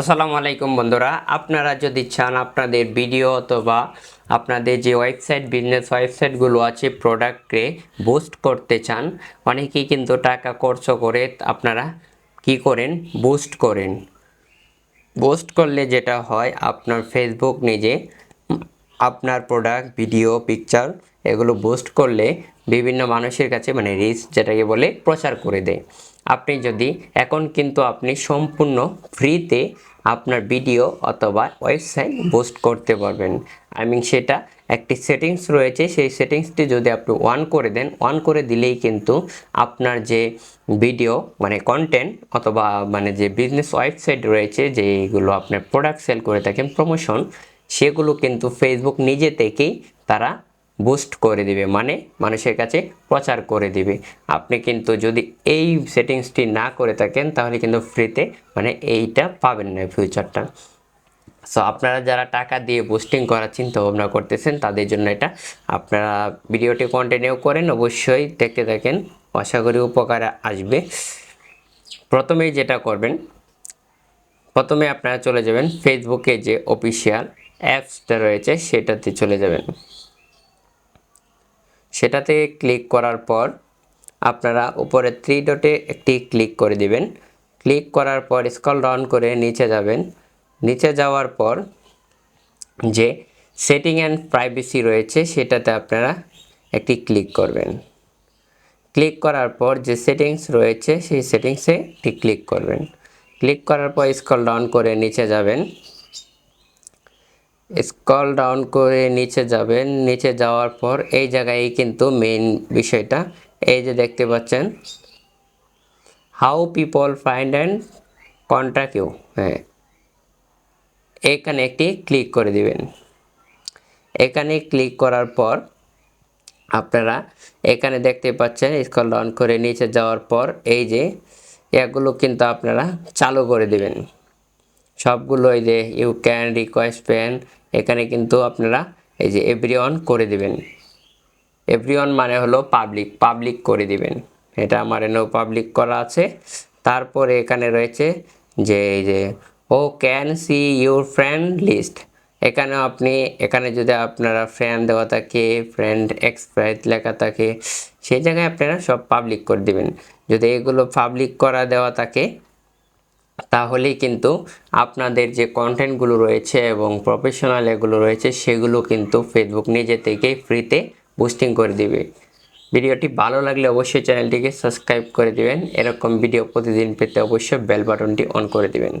আসসালামু আলাইকুম বন্ধুরা, আপনারা যদি চান আপনাদের ভিডিও অথবা আপনাদের যে ওয়েবসাইট, বিজনেস ওয়েবসাইটগুলো আছে প্রোডাক্টকে বুস্ট করতে চান, অনেকেই কিন্তু টাকা খরচ করে আপনারা কি করেন? বুস্ট করেন। বুস্ট করলে যেটা হয়, আপনার ফেসবুক নিজে আপনার প্রোডাক্ট ভিডিও পিকচার এগুলো বুস্ট করলে বিভিন্ন মানুষের কাছে মানে রিচ যেটাকে বলে প্রচার করে দেয়। আপনি যদি এখন কিন্তু আপনি সম্পূর্ণ ফ্রিতে আপনার ভিডিও অথবা ওয়েবসাইট বুস্ট করতে পারবেন। আই মিন সেটা একটি সেটিংস রয়েছে, সেই সেটিংসটি যদি আপনি অন করে দেন অন করে দিলেই কিন্তু আপনার যে ভিডিও মানে কন্টেন্ট অথবা মানে যে বিজনেস ওয়েবসাইট রয়েছে যেগুলো আপনার প্রোডাক্ট সেল করে থাকেন প্রমোশন সেগুলো কিন্তু ফেসবুক নিজে থেকেই তারা বুস্ট করে দিবে। মানে মানুষের কাছে প্রচার করে দিবে। আপনি কিন্তু যদি এই সেটিংসটি না করে থাকেন, তাহলে কিন্তু ফ্রিতে মানে এইটা পাবেন না ফিউচারটা সো আপনারা যারা টাকা দিয়ে বুস্টিং করার চিন্তা ভাবনা করতেছেন, তাদের জন্য এটা আপনারা ভিডিওটি কন্টিনিউ করেন, অবশ্যই দেখতে থাকেন। আশা করি উপকারে আসবে। প্রথমেই যেটা করবেন, প্রথমে আপনারা চলে যাবেন ফেসবুকে যে অফিসিয়াল অ্যাপসটা রয়েছে, সেটাতে চলে যাবেন। সেটাতে ক্লিক করার পর আপনারা উপরে থ্রি ডটে একটি ক্লিক করে দিবেন। ক্লিক করার পর স্কল ডাউন করে নিচে যাবেন। নিচে যাওয়ার পর যে সেটিং অ্যান্ড প্রাইভেসি রয়েছে, সেটাতে আপনারা একটি ক্লিক করবেন। ক্লিক করার পর যে সেটিংস রয়েছে, সেই সেটিংসে একটি ক্লিক করবেন। ক্লিক করার পর স্কল ডাউন করে নিচে যাবেন। স্কল ডাউন করে নিচে যাবেন। নিচে যাওয়ার পর এই জায়গায় কিন্তু মেইন বিষয়টা, এই যে দেখতে পাচ্ছেন how people find and contact you হ্যাঁ এখানে একটি ক্লিক করে দিবেন। এখানে ক্লিক করার পর আপনারা এখানে দেখতে পাচ্ছেন স্কল ডাউন করে নিচে যাওয়ার পর এই যে এগুলো কিন্তু আপনারা চালু করে দিবেন। সবগুলো এই যে ইউ ক্যান রিকোয়েস্ট পেন এখানে কিন্তু আপনারা এই যে এভরি অন করে দিবেন। এভরি অন মানে হলো পাবলিক পাবলিক করে দিবেন। এটা আমার এনেও পাবলিক করা আছে। তারপরে এখানে রয়েছে যে এই যে ও can see your friend list এখানে আপনি, এখানে যদি আপনারা ফ্রেন্ড দেওয়া থাকে ফ্রেন্ড এক্সপ্রাইট লেখা থাকে, সেই জায়গায় আপনারা সব পাবলিক করে দিবেন। যদি এগুলো পাবলিক করা দেওয়া থাকে তাহলেই কিন্তু আপনাদের যে কন্টেন্টগুলো রয়েছে এবং প্রফেশনাল এগুলো রয়েছে, সেগুলো কিন্তু ফেসবুক নিজে থেকেই ফ্রিতে বুস্টিং করে দিবে। ভিডিওটি ভালো লাগলে অবশ্যই চ্যানেলটিকে সাবস্ক্রাইব করে দিবেন। এরকম ভিডিও প্রতিদিন পেতে অবশ্যই বেল বাটনটি অন করে দিবেন।